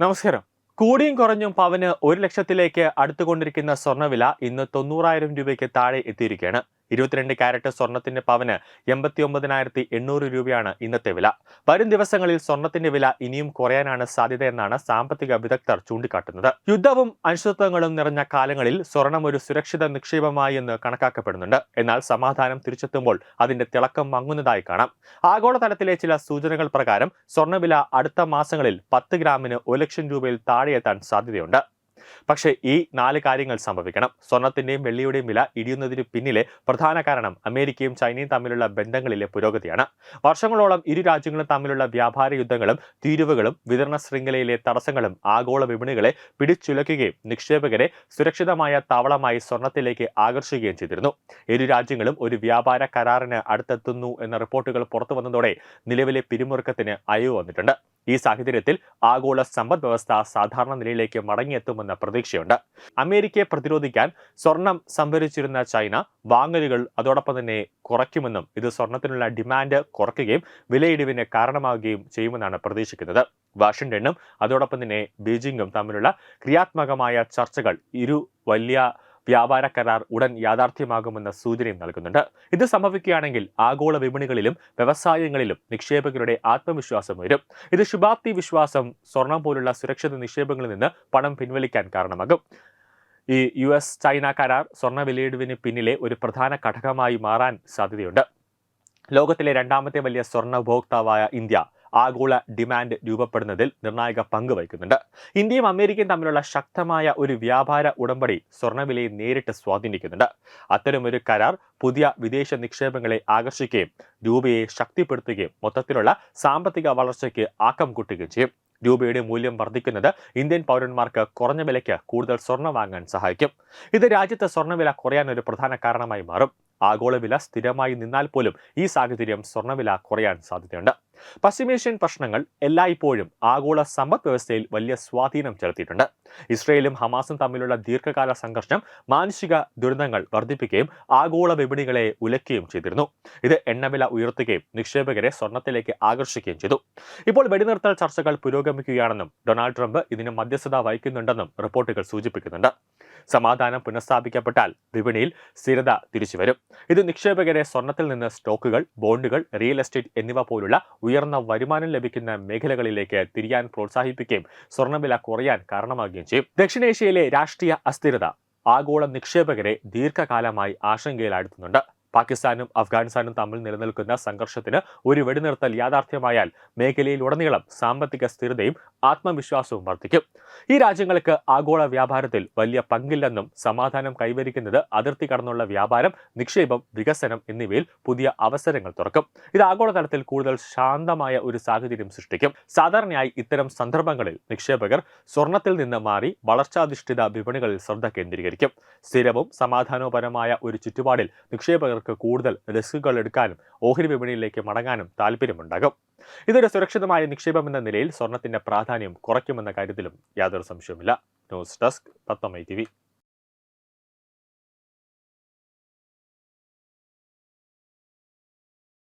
നമസ്കാരം. കൂടിയും കുറഞ്ഞും പവന് ഒരു ലക്ഷത്തിലേക്ക് അടുത്തുകൊണ്ടിരിക്കുന്ന സ്വർണവില ഇന്ന് തൊണ്ണൂറായിരം രൂപയ്ക്ക് താഴെ എത്തിയിരിക്കുകയാണ്. ഇരുപത്തിരണ്ട് കാരറ്റ് സ്വർണത്തിന്റെ പവന് എൺപത്തി ഒമ്പതിനായിരത്തി എണ്ണൂറ് രൂപയാണ് ഇന്നത്തെ വില. വരും ദിവസങ്ങളിൽ സ്വർണത്തിന്റെ വില ഇനിയും കുറയാനാണ് സാധ്യതയെന്നാണ് സാമ്പത്തിക വിദഗ്ധർ ചൂണ്ടിക്കാട്ടുന്നത്. യുദ്ധവും അനിശ്ചിതത്വങ്ങളും നിറഞ്ഞ കാലങ്ങളിൽ സ്വർണം ഒരു സുരക്ഷിത നിക്ഷേപമായി എന്ന് കണക്കാക്കപ്പെടുന്നുണ്ട്. എന്നാൽ സമാധാനം തിരിച്ചെത്തുമ്പോൾ അതിന്റെ തിളക്കം മങ്ങുന്നതായി കാണാം. ആഗോളതലത്തിലെ ചില സൂചനകൾ പ്രകാരം സ്വർണവില അടുത്ത മാസങ്ങളിൽ പത്ത് ഗ്രാമിന് ഒരു ലക്ഷം രൂപയിൽ താഴെയെത്താൻ സാധ്യതയുണ്ട്. പക്ഷേ ഈ നാല് കാര്യങ്ങൾ സംഭവിക്കണം. സ്വർണത്തിന്റെയും വെള്ളിയുടെയും വില ഇടിയുന്നതിന് പിന്നിലെ പ്രധാന കാരണം അമേരിക്കയും ചൈനയും തമ്മിലുള്ള ബന്ധങ്ങളിലെ പുരോഗതിയാണ്. വർഷങ്ങളോളം ഇരു രാജ്യങ്ങളും തമ്മിലുള്ള വ്യാപാര യുദ്ധങ്ങളും തീരുവകളും വിതരണ ശൃംഖലയിലെ തടസ്സങ്ങളും ആഗോള വിപണികളെ പിടിച്ചുലയ്ക്കുകയും നിക്ഷേപകരെ സുരക്ഷിതമായ താവളമായി സ്വർണത്തിലേക്ക് ആകർഷിക്കുകയും ചെയ്തിരുന്നു. ഇരു രാജ്യങ്ങളും ഒരു വ്യാപാര കരാറിന് അടുത്തെത്തുന്നു എന്ന റിപ്പോർട്ടുകൾ പുറത്തു വന്നതോടെ നിലവിലെ പിരിമുറുക്കത്തിന് അയവ് വന്നിട്ടുണ്ട്. ഈ സാഹചര്യത്തിൽ ആഗോള സമ്പദ് വ്യവസ്ഥ സാധാരണ നിലയിലേക്ക് മടങ്ങിയെത്തുമെന്ന പ്രതീക്ഷയുണ്ട്. അമേരിക്കയെ പ്രതിരോധിക്കാൻ സ്വർണം സംഭരിച്ചിരുന്ന ചൈന വാങ്ങലുകൾ അതോടൊപ്പം തന്നെ കുറയ്ക്കുമെന്നും ഇത് സ്വർണത്തിനുള്ള ഡിമാൻഡ് കുറയ്ക്കുകയും വിലയിടിവിന് കാരണമാവുകയും ചെയ്യുമെന്നാണ് പ്രതീക്ഷിക്കുന്നത്. വാഷിംഗ്ടണും അതോടൊപ്പം തന്നെ ബീജിംഗും തമ്മിലുള്ള ക്രിയാത്മകമായ ചർച്ചകൾ ഇരു വലിയ വ്യാപാര കരാർ ഉടൻ യാഥാർത്ഥ്യമാകുമെന്ന സൂചനയും നൽകുന്നുണ്ട്. ഇത് സംഭവിക്കുകയാണെങ്കിൽ ആഗോള വിപണികളിലും വ്യവസായങ്ങളിലും നിക്ഷേപകരുടെ ആത്മവിശ്വാസം ഉയരും. ഇത് ശുഭാപ്തി വിശ്വാസം സ്വർണം പോലുള്ള സുരക്ഷിത നിക്ഷേപങ്ങളിൽ നിന്ന് പണം പിൻവലിക്കാൻ കാരണമാകും. ഈ യു എസ് ചൈന കരാർ സ്വർണ വിലയിടിവിന് പിന്നിലെ ഒരു പ്രധാന ഘടകമായി മാറാൻ സാധ്യതയുണ്ട്. ലോകത്തിലെ രണ്ടാമത്തെ വലിയ സ്വർണ ഉപഭോക്താവായ ഇന്ത്യ ആഗോള ഡിമാൻഡ് രൂപപ്പെടുന്നതിൽ നിർണായക പങ്ക് വഹിക്കുന്നുണ്ട്. ഇന്ത്യയും അമേരിക്കയും തമ്മിലുള്ള ശക്തമായ ഒരു വ്യാപാര ഉടമ്പടി സ്വർണവിലയെ നേരിട്ട് സ്വാധീനിക്കുന്നുണ്ട്. അത്തരമൊരു കരാർ പുതിയ വിദേശ നിക്ഷേപങ്ങളെ ആകർഷിക്കുകയും രൂപയെ ശക്തിപ്പെടുത്തുകയും മൊത്തത്തിലുള്ള സാമ്പത്തിക വളർച്ചയ്ക്ക് ആക്കം കൂട്ടുകയും ചെയ്യും. രൂപയുടെ മൂല്യം വർദ്ധിക്കുന്നത് ഇന്ത്യൻ പൗരന്മാർക്ക് കുറഞ്ഞ വിലയ്ക്ക് കൂടുതൽ സ്വർണം വാങ്ങാൻ സഹായിക്കും. ഇത് രാജ്യത്ത് സ്വർണവില കുറയാൻ ഒരു പ്രധാന കാരണമായി മാറും. ആഗോള വില സ്ഥിരമായി നിന്നാൽ പോലും ഈ സാഹചര്യം സ്വർണവില കുറയാൻ സാധ്യതയുണ്ട്. പശ്ചിമേഷ്യൻ പ്രശ്നങ്ങൾ എല്ലായ്പ്പോഴും ആഗോള സമ്പദ് വ്യവസ്ഥയിൽ വലിയ സ്വാധീനം ചെലുത്തിയിട്ടുണ്ട്. ഇസ്രയേലും ഹമാസും തമ്മിലുള്ള ദീർഘകാല സംഘർഷം മാനുഷിക ദുരന്തങ്ങൾ വർദ്ധിപ്പിക്കുകയും ആഗോള വിപണികളെ ഉലയ്ക്കുകയും ചെയ്തിരുന്നു. ഇത് എണ്ണവില ഉയർത്തുകയും നിക്ഷേപകരെ സ്വർണത്തിലേക്ക് ആകർഷിക്കുകയും ചെയ്തു. ഇപ്പോൾ വെടിനിർത്തൽ ചർച്ചകൾ പുരോഗമിക്കുകയാണെന്നും ഡൊണാൾഡ് ട്രംപ് ഇതിന് മധ്യസ്ഥത വഹിക്കുന്നുണ്ടെന്നും റിപ്പോർട്ടുകൾ സൂചിപ്പിക്കുന്നുണ്ട്. സമാധാനം പുനഃസ്ഥാപിക്കപ്പെട്ടാൽ വിപണിയിൽ സ്ഥിരത തിരിച്ചുവരും. ഇത് നിക്ഷേപകരെ സ്വർണത്തിൽ നിന്ന് സ്റ്റോക്കുകൾ ബോണ്ടുകൾ റിയൽ എസ്റ്റേറ്റ് എന്നിവ പോലുള്ള ഉയർന്ന വരുമാനം ലഭിക്കുന്ന മേഖലകളിലേക്ക് തിരിയാൻ പ്രോത്സാഹിപ്പിക്കുകയും സ്വർണവില കുറയാൻ കാരണമാകുകയും ചെയ്യും. ദക്ഷിണേഷ്യയിലെ രാഷ്ട്രീയ അസ്ഥിരത ആഗോള നിക്ഷേപകരെ ദീർഘകാലമായി ആശങ്കയിലാഴ്ത്തുന്നുണ്ട്. പാകിസ്ഥാനും അഫ്ഗാനിസ്ഥാനും തമ്മിൽ നിലനിൽക്കുന്ന സംഘർഷത്തിന് ഒരു വെടിനിർത്തൽ യാഥാർത്ഥ്യമായാൽ മേഖലയിൽ ഉടനീളം സാമ്പത്തിക സ്ഥിരതയും ആത്മവിശ്വാസവും വർദ്ധിക്കും. ഈ രാജ്യങ്ങൾക്ക് ആഗോള വ്യാപാരത്തിൽ വലിയ പങ്കില്ലെന്നും സമാധാനം കൈവരിക്കുന്നത് അതിർത്തി കടന്നുള്ള വ്യാപാരം നിക്ഷേപം വികസനം എന്നിവയിൽ പുതിയ അവസരങ്ങൾ തുറക്കും. ഇത് ആഗോളതലത്തിൽ കൂടുതൽ ശാന്തമായ ഒരു സാഹചര്യം സൃഷ്ടിക്കും. സാധാരണയായി ഇത്തരം സന്ദർഭങ്ങളിൽ നിക്ഷേപകർ സ്വർണത്തിൽ നിന്ന് മാറി വളർച്ചാധിഷ്ഠിത വിപണികളിൽ ശ്രദ്ധ കേന്ദ്രീകരിക്കും. സ്ഥിരവും സമാധാനോപരമായ ഒരു ചുറ്റുപാടിൽ നിക്ഷേപകർക്ക് കൂടുതൽ റിസ്കുകൾ എടുക്കാനും ഓഹരി വിപണിയിലേക്ക് മടങ്ങാനും താല്പര്യമുണ്ടാകും. ഇതൊരു സുരക്ഷിതമായ നിക്ഷേപം എന്ന നിലയിൽ സ്വർണത്തിന്റെ പ്രാധാന്യം കുറയ്ക്കുമെന്ന കാര്യത്തിലും യാതൊരു സംശയവുമില്ല. News desk തത്തമൈ T